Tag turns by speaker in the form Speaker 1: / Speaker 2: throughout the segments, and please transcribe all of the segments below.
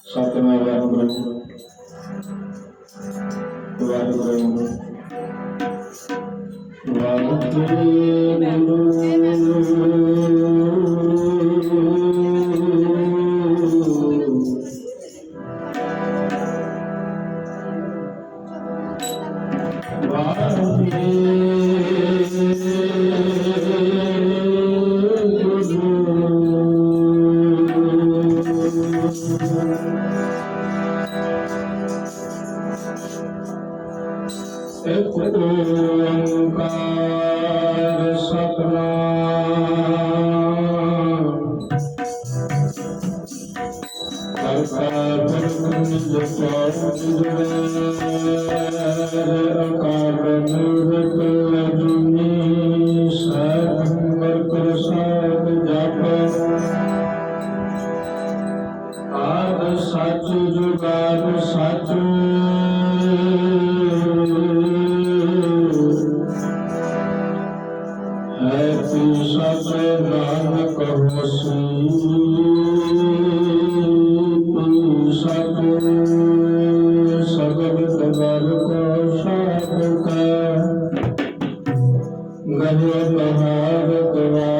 Speaker 1: Satu malam ਅਕਾਰਨ ਜਸਾਸ
Speaker 2: ਜੁੜੇ ਅਕਾਰਨ धन्य महारतवा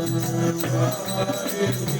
Speaker 2: Hare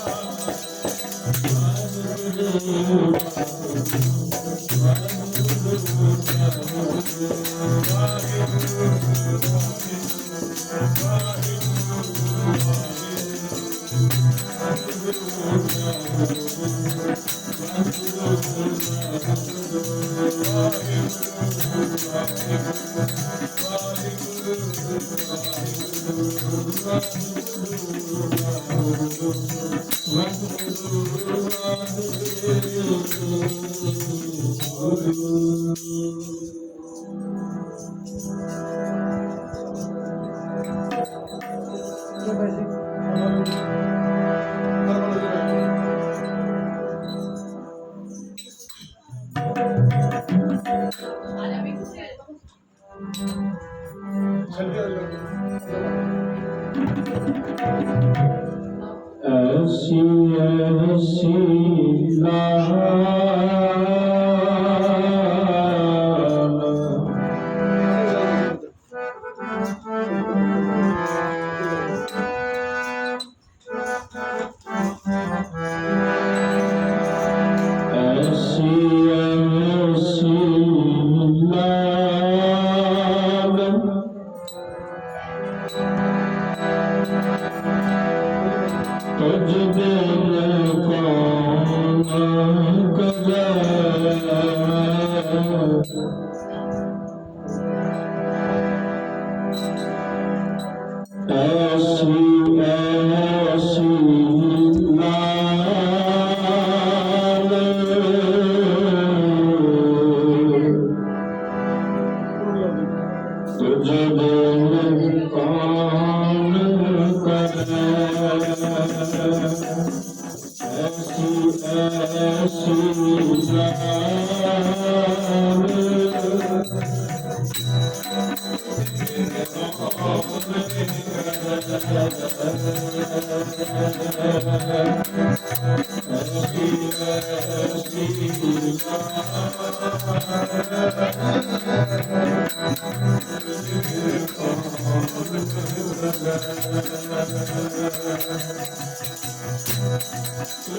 Speaker 2: Música
Speaker 1: SC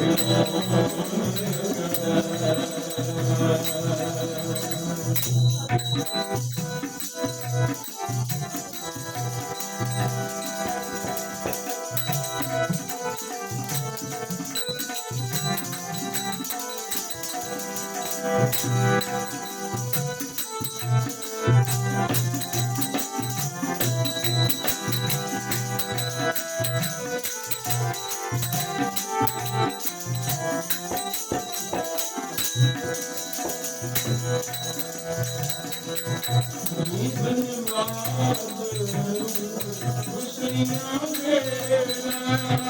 Speaker 1: Thank you. Thank
Speaker 3: you.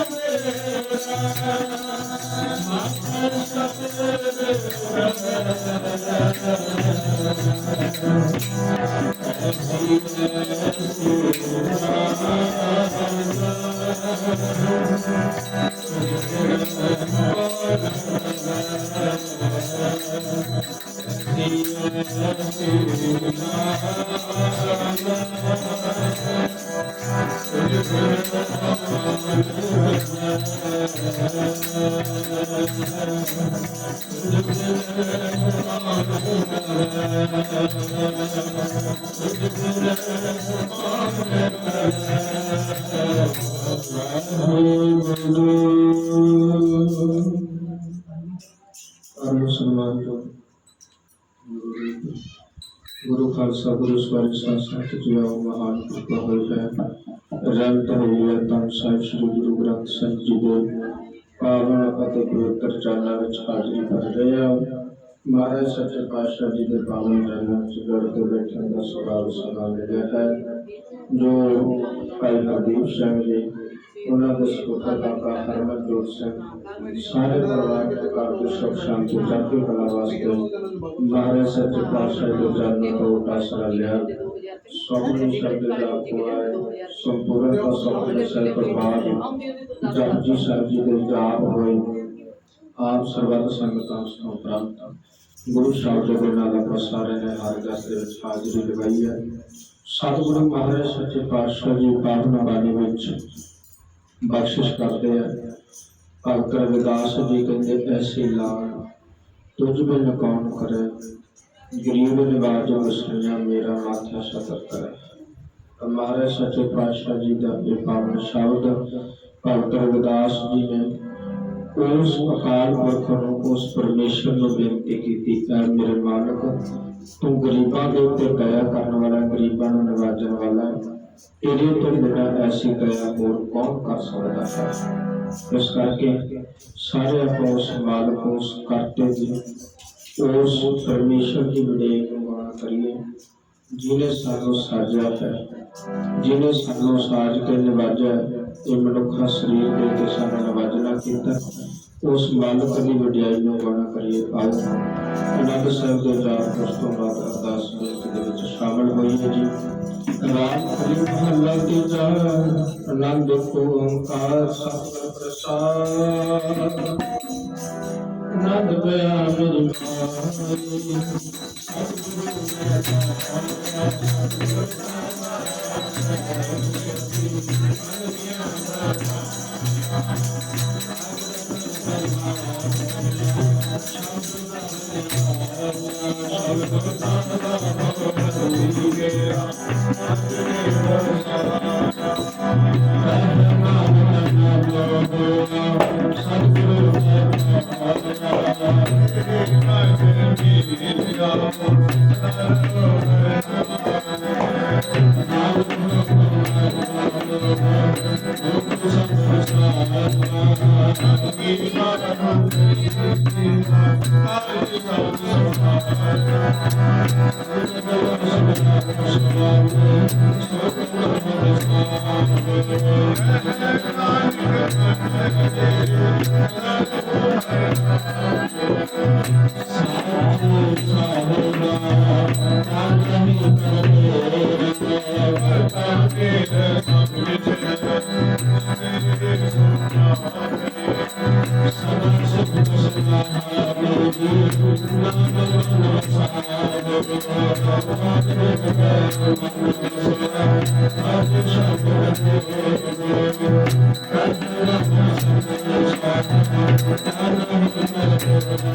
Speaker 3: Thank you. ਗੁਰੂ ਖਾਲਸਾ, ਗੁਰੂ ਸਵਾਰੀ ਸੰਸਥ JIO ਮਹਾਨ ਕਿਰਪਾ ਹੋਈ ਹੈ। ਰੰਤ ਹੋਈ ਹੈ ਤਾਂ ਸਾਹਿਬ ਸ੍ਰੀ ਗੁਰੂ ਗ੍ਰੰਥ ਸਾਹਿਬ ਜੀ ਦੇ ਪਾਵਨ ਅਤੇ ਪਵਿੱਤਰ ਚਰਨਾਂ ਵਿੱਚ ਹਾਜ਼ਰੀ ਭਰ ਰਹੇ ਹਾਂ। ਮਹਾਰਾਜ ਸੱਚੇ ਪਾਤਸ਼ਾਹ ਜੀ ਦੇ ਪਾਵਨ ਚਰਨਾਂ ਵਿੱਚ ਗੜ ਕੇ ਬੈਠਣ ਦਾ ਸੁਭਾਗ ਸਮਾਂ ਮਿਲਿਆ ਹੈ, ਜੋ ਭਾਈ ਹਰਦੀਪ ਸਿੰਘ ਜੀ ਉਹਨਾਂ ਦੇ ਸੁਪੁੱਤਰ ਕਾਕਾ ਹਰਮਨਜੋਤ ਸਿੰਘ, ਸਾਰੇ ਪਰਿਵਾਰ ਦੇ ਘਰ ਦੀ ਸੁਖ ਸ਼ਾਂਤੀ ਚੜ੍ਹਦੀ ਕਲਾ ਵਾਸਤੇ ਮਹਾਰਾਜ ਸੱਚੇ ਪਾਤਸ਼ਾਹ ਦੇ ਚਰਨਾਂ ਤੋਂ ਆਸਰਾ ਲਿਆ। ਸੋਹਣੀ ਸ਼ਬਦ ਦਾ ਪੁਆਏ, ਸੰਪੂਰਨ ਦਾ ਸੋਹਣੇ ਸਾਹਿਬ ਪਰਿਵਾਰ ਜਪਜੀ ਸਾਹਿਬ ਜੀ ਦੇ ਜਾਪ ਹੋਏ। ਆਪ ਸਰਬੱਤ ਸੰਗਤਾਂ ਤੋਂ ਪ੍ਰਾਪਤ। ਗੁਰੂ ਸਾਹਿਬ ਦੇ ਨਾਲ ਆਪਾਂ ਸਾਰੇ ਨੇ ਹਰ ਜਸ ਦੇ ਵਿੱਚ ਹਾਜ਼ਰੀ ਲਗਾਈ ਹੈ। ਸਤਿਗੁਰੂ ਮਹਾਰਾਜ ਸੱਚੇ ਪਾਤਸ਼ਾਹ ਜੀ ਪਾਵਨ ਬਾਣੀ ਵਿੱਚ ਬਖਸ਼ਿਸ਼ ਕਰਦੇ ਆ। ਭਗਤ ਰਵਿਦਾਸ ਜੀ ਕਹਿੰਦੇ ਐਸੀ ਲਾਲ ਤੁਝ ਬਿਨ ਕੌਣ ਕਰੇ? ਗਰੀਬ ਨਿਵਾਜ ਵਸਣਿਆ ਮੇਰਾ ਮਾਥਾ ਸਤਰ ਕਰੇ। ਤਾਂ ਸੱਚੇ ਪਾਤਸ਼ਾਹ ਜੀ ਦਾ ਇਹ ਪਾਵਨ ਸ਼ਬਦ ਭਗਤ ਰਵਿਦਾਸ ਜੀ ਨੇ ਉਸ ਅਕਾਲ ਪੁਰਖ ਨੂੰ, ਉਸ ਪਰਮੇਸ਼ਰ ਨੂੰ ਬੇਨਤੀ ਕੀਤੀ ਹੈ ਮੇਰੇ ਮਾਲਕ, ਤੂੰ ਗਰੀਬਾਂ ਦੇ ਉੱਤੇ ਦਇਆ ਕਰਨ ਵਾਲਾ, ਗਰੀਬਾਂ ਨੂੰ ਨਿਵਾਜਣ ਵਾਲਾ ਤੇਰੇ ਤੋਂ ਬਿਨਾਂ ਐਸੀ ਦਇਆ ਹੋਰ ਕੌਣ ਕਰ ਸਕਦਾ ਹੈ? ਇਸ ਕਰਕੇ ਸਾਰੇ ਆਪਾਂ ਉਸ ਮਾਲਕ ਉਸ ਕਰਤੇ ਦੀ ਉਸ ਪਰਮੇਸ਼ਰ ਦੀ ਵਡਿਆਈ ਨੂੰ ਮਾਣ ਕਰੀਏ, ਜਿਹਨੇ ਸਾਨੂੰ ਸਾਜਿਆ ਹੈ, ਜਿਹਨੇ ਸਾਨੂੰ ਸਾਜ ਕੇ ਨਿਵਾਜਿਆ ਇਹ ਮਨੁੱਖਾ ਸਰੀਰ ਦੇ ਕੇ ਸਾਨੂੰ ਨਿਵਾਜਣਾ ਕੀਤਾ, ਉਸ ਮਾਲਕ ਦੀ ਵਡਿਆਈ ਨੂੰ ਗਾਣਾ ਕਰੀਏ ਆਓ। ਅਨੰਦ ਸਾਹਿਬ ਦੇ ਜਾਪ ਉਸ ਤੋਂ ਬਾਅਦ ਅਰਦਾਸ ਦੇ ਵਿੱਚ ਸ਼ਾਮਲ ਹੋਈਏ ਜੀ। ਰਾਮ ਹਰੀ ਮਹੱਲਾ ਦੀ ਜਾ ਆਨੰਦ ਓੰਕਾਰ ਸਤਿ ਪ੍ਰਸਾਦ। ਨੰਦ ਪਿਆ
Speaker 1: Thank you. Thank you.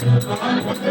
Speaker 1: Thank you.